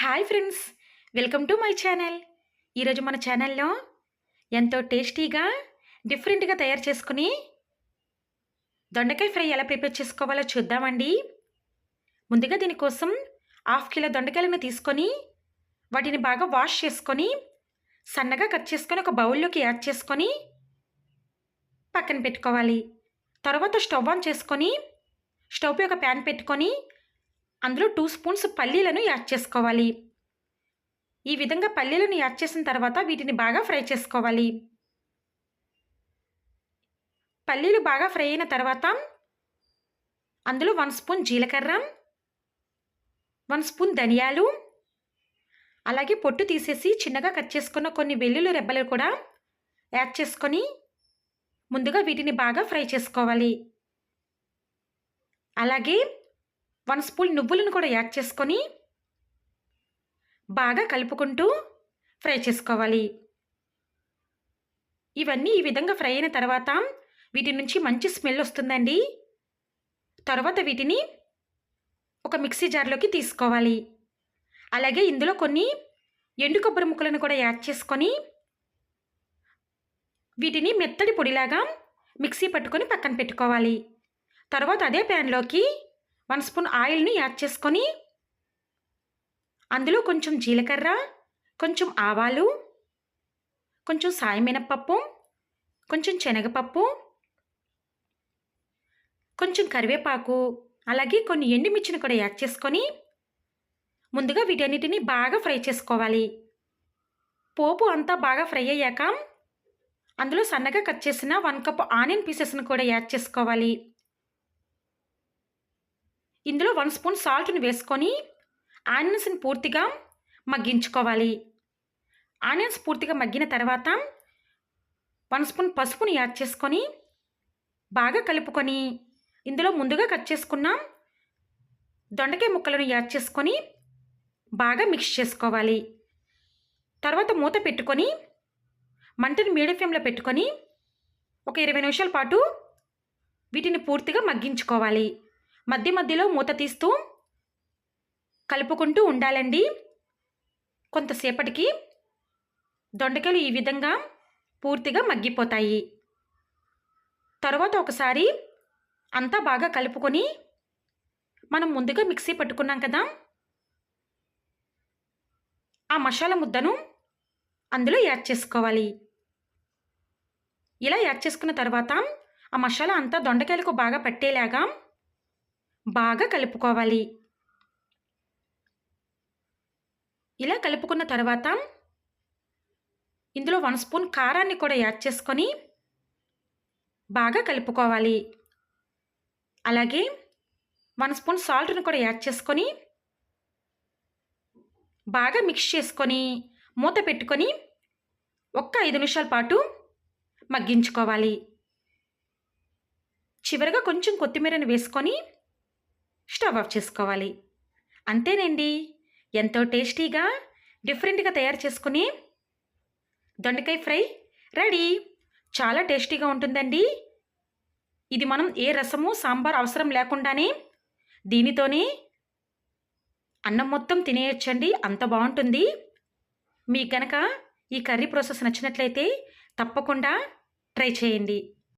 Hi friends welcome to my channel. ఈరోజు మన ఛానల్లో ఎంతో టేస్టీగా డిఫరెంట్గా తయారు చేసుకుని దొండకాయ ఫ్రై ఎలా ప్రిపేర్ చేసుకోవాలో చూద్దామండి. ముందుగా దీనికోసం హాఫ్ కిలో దొండకాయలను తీసుకొని వాటిని బాగా వాష్ చేసుకొని సన్నగా కట్ చేసుకొని ఒక బౌల్లోకి యాడ్ చేసుకొని పక్కన పెట్టుకోవాలి. తర్వాత స్టవ్ ఆన్ చేసుకొని స్టవ్పై ఒక ప్యాన్ పెట్టుకొని అందులో టూ స్పూన్స్ పల్లీలను యాడ్ చేసుకోవాలి. ఈ విధంగా పల్లీలను యాడ్ చేసిన తర్వాత వీటిని బాగా ఫ్రై చేసుకోవాలి. పల్లీలు బాగా ఫ్రై అయిన తర్వాత అందులో వన్ స్పూన్ జీలకర్ర వన్ స్పూన్ ధనియాలు అలాగే పొట్టు తీసేసి చిన్నగా కట్ చేసుకున్న కొన్ని వెల్లుల్లి రెబ్బలు కూడా యాడ్ చేసుకొని ముందుగా వీటిని బాగా ఫ్రై చేసుకోవాలి. అలాగే వన్ స్పూన్ నువ్వులను కూడా యాడ్ చేసుకొని బాగా కలుపుకుంటూ ఫ్రై చేసుకోవాలి. ఇవన్నీ ఈ విధంగా ఫ్రై అయిన తర్వాత వీటి నుంచి మంచి స్మెల్ వస్తుందండి. తర్వాత వీటిని ఒక మిక్సీ జార్లోకి తీసుకోవాలి. అలాగే ఇందులో కొన్ని ఎండు కొబ్బరి ముక్కలను కూడా యాడ్ చేసుకొని వీటిని మెత్తడి పొడిలాగా మిక్సీ పట్టుకొని పక్కన పెట్టుకోవాలి. తర్వాత అదే ప్యాన్లోకి వన్ స్పూన్ ఆయిల్ని యాడ్ చేసుకొని అందులో కొంచెం జీలకర్ర కొంచెం ఆవాలు కొంచెం సాయమినపప్పు కొంచెం శనగపప్పు కొంచెం కరివేపాకు అలాగే కొన్ని ఎండుమిర్చిని కూడా యాడ్ చేసుకొని ముందుగా వీటన్నిటిని బాగా ఫ్రై చేసుకోవాలి. పోపు అంతా బాగా ఫ్రై అయ్యాక అందులో సన్నగా కట్ చేసిన వన్ కప్ ఆనియన్ పీసెస్ని కూడా యాడ్ చేసుకోవాలి. ఇందులో వన్ స్పూన్ సాల్ట్ని వేసుకొని ఆనియన్స్ని పూర్తిగా మగ్గించుకోవాలి. ఆనియన్స్ పూర్తిగా మగ్గిన తర్వాత వన్ స్పూన్ పసుపుని యాడ్ చేసుకొని బాగా కలుపుకొని ఇందులో ముందుగా కట్ చేసుకున్న దొండకాయ ముక్కలను యాడ్ చేసుకొని బాగా మిక్స్ చేసుకోవాలి. తర్వాత మూత పెట్టుకొని మంటని మీడియం ఫ్లేమ్లో పెట్టుకొని ఒక ఇరవై నిమిషాల పాటు వీటిని పూర్తిగా మగ్గించుకోవాలి. మధ్య మధ్యలో మూత తీస్తూ కలుపుకుంటూ ఉండాలండి. కొంతసేపటికి దొండకాయలు ఈ విధంగా పూర్తిగా మగ్గిపోతాయి. తర్వాత ఒకసారి అంతా బాగా కలుపుకొని మనం ముందుగా మిక్సీ పట్టుకున్నాం కదా ఆ మసాలా ముద్దను అందులో యాడ్ చేసుకోవాలి. ఇలా యాడ్ చేసుకున్న తర్వాత ఆ మసాలా అంతా దొండకాయలకు బాగా పట్టేలాగా బాగా కలుపుకోవాలి. ఇలా కలుపుకున్న తర్వాత ఇందులో వన్ స్పూన్ కారాన్ని కూడా యాడ్ చేసుకొని బాగా కలుపుకోవాలి. అలాగే వన్ స్పూన్ సాల్ట్ని కూడా యాడ్ చేసుకొని బాగా మిక్స్ చేసుకొని మూత పెట్టుకొని ఒక్క ఐదు నిమిషాల పాటు మగ్గించుకోవాలి. చివరిగా కొంచెం కొత్తిమీరని వేసుకొని స్టవ్ ఆఫ్ చేసుకోవాలి. అంతేనండి. ఎంతో టేస్టీగా డిఫరెంట్గా తయారు చేసుకుని దొండకాయ ఫ్రై రెడీ. చాలా టేస్టీగా ఉంటుందండి. ఇది మనం ఏ రసము సాంబార్ అవసరం లేకుండానే దీనితోనే అన్నం మొత్తం తినేయొచ్చండి. అంత బాగుంటుంది. మీకు గనక ఈ కర్రీ ప్రాసెస్ నచ్చినట్లయితే తప్పకుండా ట్రై చేయండి.